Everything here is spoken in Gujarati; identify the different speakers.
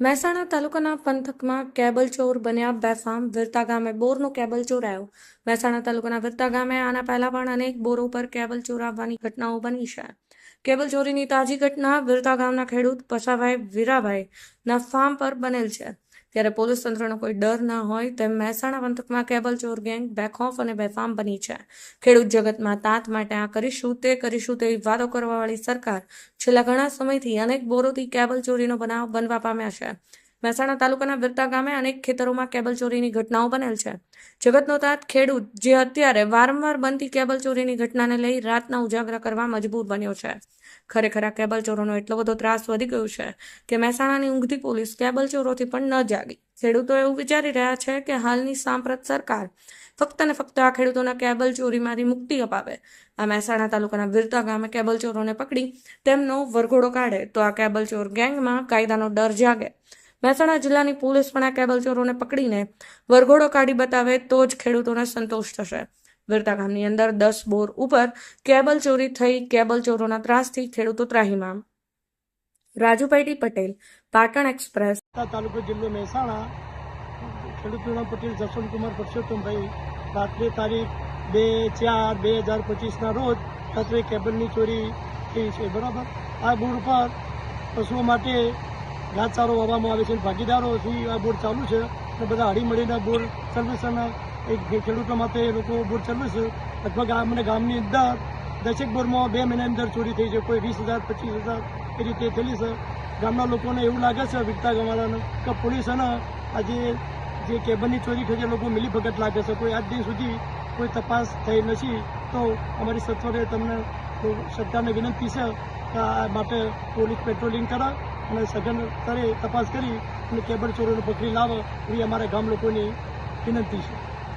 Speaker 1: મહેસાણા તાલુકાના પંથકમાં કેબલ ચોર બન્યા બેફામ. વિરતા ગામે બોરનો કેબલ ચોરાયો. મહેસાણા તાલુકાના વિરતા ગામે આના પહેલા પણ અનેક બોરો પર કેબલ ચોરાવવાની ઘટનાઓ બની છે. કેબલ ચોરીની તાજી ઘટના વિરતા ગામના ખેડૂત પસાભાઈ વીરાભાઈ ના ફાર્મ પર બનેલ છે. ત્યારે પોલીસ તંત્રનો કોઈ ડર ના હોય, તેમ મહેસાણા પંથકમાં કેબલ ચોર ગેંગ બેખોફ અને બેફામ બની છે. ખેડૂત જગતમાં તાત માટે આ કરીશું, તે કરીશું તેવી વાતો કરવાવાળી સરકાર છેલ્લા ઘણા સમયથી અનેક બોરોથી કેબલ ચોરીનો બનાવ બનવા પામ્યા છે. મહેસાણા તાલુકાના વિરતા ગામે અનેક ખેતરોમાં કેબલ ચોરીની ઘટનાઓ બનેલ છે. જગતનો તાત ખેડૂત જે અત્યારે વારંવાર બનતી કેબલ ચોરીની ઘટનાને લઈ રાતના ઉજાગરા કરવા મજબૂર બન્યો છે. ખરેખર આ કેબલ ચોરોનો એટલો બધો ત્રાસ વધી ગયો છે કે મહેસાણાની ઊંઘતી પોલીસ કેબલ ચોરોથી પણ ન જાગી. ખેડૂતો એવું વિચારી રહ્યા છે કે હાલની સાંપ્રત સરકાર ફક્ત ને ફક્ત આ ખેડૂતોના કેબલ ચોરીમાંથી મુક્તિ અપાવે. આ મહેસાણા તાલુકાના વિરતા ગામે કેબલ ચોરોને પકડી તેમનો વરઘોડો કાઢે તો આ કેબલ ચોર ગેંગમાં કાયદાનો ડર જાગે. મહેસાણા જિલ્લાની પોલીસ પણ આ કેબલ ચોરોને પકડીને વરઘોડો કાઢી બતાવે તો જ ખેડૂતોને સંતોષ થશે. વિરતા ગામની અંદર દસ બોર ઉપર કેબલ ચોરી થઈ કેબલ ચોરોના ત્રાસથી ખેડૂતો ત્રાહીમામ. રાજુભાઈ પટેલ, પાટણ એક્સપ્રેસ.
Speaker 2: તાલુકો જિલ્લો મહેસાણા. ખેડૂત પટેલ જસવંતકુમાર પરસોત્તમભાઈ, રાત્રે તારીખ બે ચાર બે હજાર પચીસના રોજ રાત્રે કેબલની ચોરી થઈ છે. બરાબર? આ બોર પર પશુઓ માટે ઘાસચારો વાવવામાં આવે છે. ભાગીદારોથી આ બોર્ડ ચાલુ છે અને બધા હળી મળીને બોર્ડ સર્વિસના એક ખેડૂતો માટે એ લોકો બોર્ડ સર્વિસ લગભગ આ મને ગામની અંદર દસેક બોરમાં બે મહિનાની અંદર ચોરી થઈ છે. કોઈ વીસ હજાર, પચીસ હજાર એ રીતે થયેલી છે. ગામના લોકોને એવું લાગે છે વિકતા ગવાળાને કે પોલીસ આજે જે કેબલની ચોરી થઈ છે લોકો મિલીભગત લાગે છે. કોઈ આજ દિન સુધી કોઈ તપાસ થઈ નથી. તો અમારી સત્વરે તમને સરકારને વિનંતી છે કે આ માટે પોલીસ પેટ્રોલિંગ કરે અને સઘન સ્તરે તપાસ કરી અને કેબલ ચોરોને પકડી લાવે એવી અમારા ગામ લોકોની વિનંતી છે.